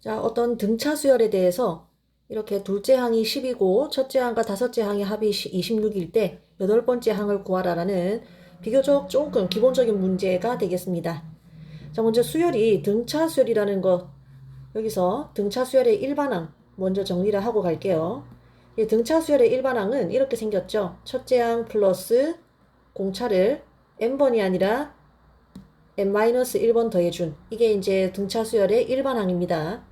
자, 어떤 등차 수열에 대해서 이렇게 둘째 항이 10이고 첫째 항과 다섯째 항의 합이 26일 때 여덟 번째 항을 구하라라는 비교적 조금 기본적인 문제가 되겠습니다. 자, 먼저 수열이 등차 수열이라는 것 여기서 등차 수열의 일반항 먼저 정리를 하고 갈게요. 이 등차 수열의 일반항은 이렇게 생겼죠. 첫째 항 플러스 공차를 n번이 아니라 n-1번 더해준 이게 이제 등차 수열의 일반항입니다.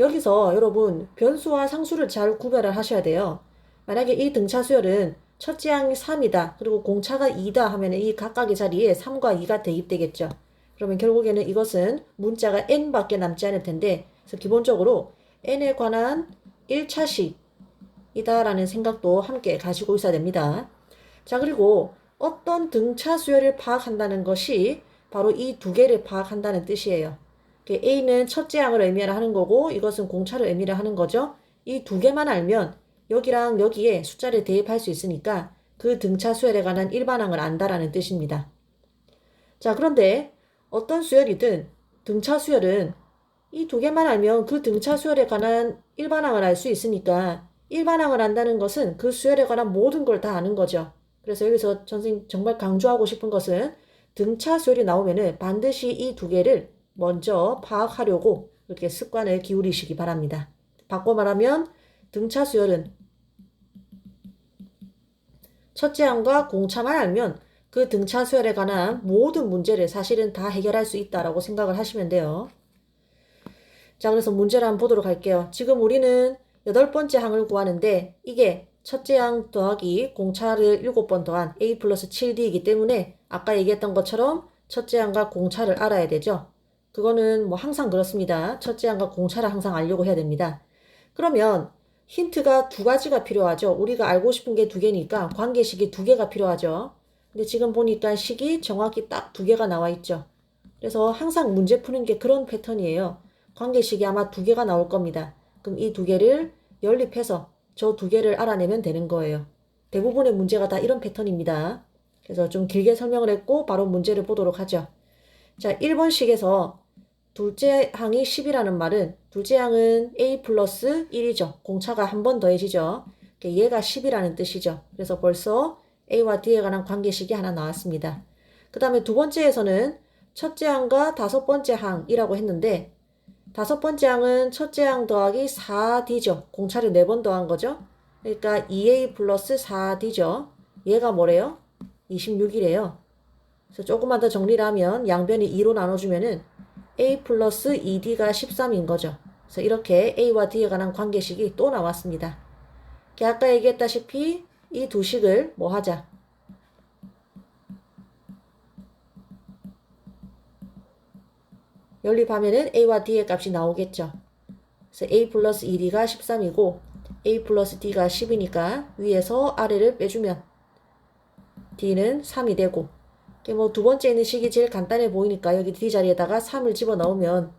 여기서 여러분 변수와 상수를 잘 구별을 하셔야 돼요. 만약에 이 등차 수열은 첫째 항이 3이다. 그리고 공차가 2다 하면 이 각각의 자리에 3과 2가 대입되겠죠. 그러면 결국에는 이것은 문자가 n밖에 남지 않을 텐데 그래서 기본적으로 n에 관한 1차식이다라는 생각도 함께 가지고 있어야 됩니다. 자 그리고 어떤 등차 수열을 파악한다는 것이 바로 이 두 개를 파악한다는 뜻이에요. A는 첫째 항을 의미하는 거고 이것은 공차를 의미하는 거죠. 이 두 개만 알면 여기랑 여기에 숫자를 대입할 수 있으니까 그 등차 수열에 관한 일반항을 안다라는 뜻입니다. 자, 그런데 어떤 수열이든 등차 수열은 이 두 개만 알면 그 등차 수열에 관한 일반항을 알 수 있으니까 일반항을 안다는 것은 그 수열에 관한 모든 걸 다 아는 거죠. 그래서 여기서 선생님 정말 강조하고 싶은 것은 등차 수열이 나오면은 반드시 이 두 개를 먼저 파악하려고 이렇게 습관을 기울이시기 바랍니다. 바꿔 말하면 등차 수열은 첫째 항과 공차만 알면 그 등차 수열에 관한 모든 문제를 사실은 다 해결할 수 있다라고 생각을 하시면 돼요. 자, 그래서 문제를 한번 보도록 할게요. 지금 우리는 여덟 번째 항을 구하는데 이게 첫째 항 더하기 공차를 7번 더한 a 플러스 7d이기 때문에 아까 얘기했던 것처럼 첫째 항과 공차를 알아야 되죠. 그거는 뭐 항상 그렇습니다. 첫째 항과 공차를 항상 알려고 해야 됩니다. 그러면 힌트가 두 가지가 필요하죠. 우리가 알고 싶은 게 두 개니까 관계식이 두 개가 필요하죠. 근데 지금 보니까 식이 정확히 딱 두 개가 나와 있죠. 그래서 항상 문제 푸는 게 그런 패턴이에요. 관계식이 아마 두 개가 나올 겁니다. 그럼 이 두 개를 연립해서 저 두 개를 알아내면 되는 거예요. 대부분의 문제가 다 이런 패턴입니다. 그래서 좀 길게 설명을 했고 바로 문제를 보도록 하죠. 자, 1번식에서 둘째 항이 10이라는 말은 둘째 항은 a 플러스 1이죠. 공차가 한 번 더해지죠. 얘가 10이라는 뜻이죠. 그래서 벌써 a와 d에 관한 관계식이 하나 나왔습니다. 그 다음에 두 번째에서는 첫째 항과 다섯 번째 항이라고 했는데 다섯 번째 항은 첫째 항 더하기 4d죠. 공차를 네 번 더한 거죠. 그러니까 2a 플러스 4d죠. 얘가 뭐래요? 26이래요. 그래서 조금만 더 정리를 하면 양변이 2로 나눠주면은 a 플러스 2d가 13인 거죠. 그래서 이렇게 a와 d에 관한 관계식이 또 나왔습니다. 아까 얘기했다시피 이 두 식을 뭐 하자? 연립하면은 a와 d의 값이 나오겠죠. 그래서 a 플러스 2d가 13이고 a 플러스 d가 10이니까 위에서 아래를 빼주면 d는 3이 되고 뭐 두 번째 있는 식이 제일 간단해 보이니까 여기 d 자리에다가 3을 집어넣으면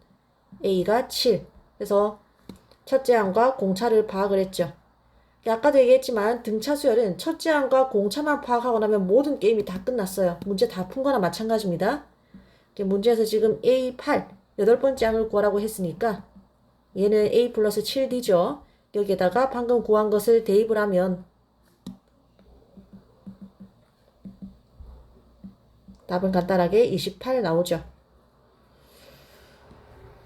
a가 7 그래서 첫째 항과 공차를 파악을 했죠. 아까도 얘기했지만 등차 수열은 첫째 항과 공차만 파악하고 나면 모든 게임이 다 끝났어요. 문제 다 푼 거나 마찬가지입니다. 문제에서 지금 A8 여덟 번째 항을 구하라고 했으니까 얘는 A 플러스 7D죠. 여기에다가 방금 구한 것을 대입을 하면 답은 간단하게 28 나오죠.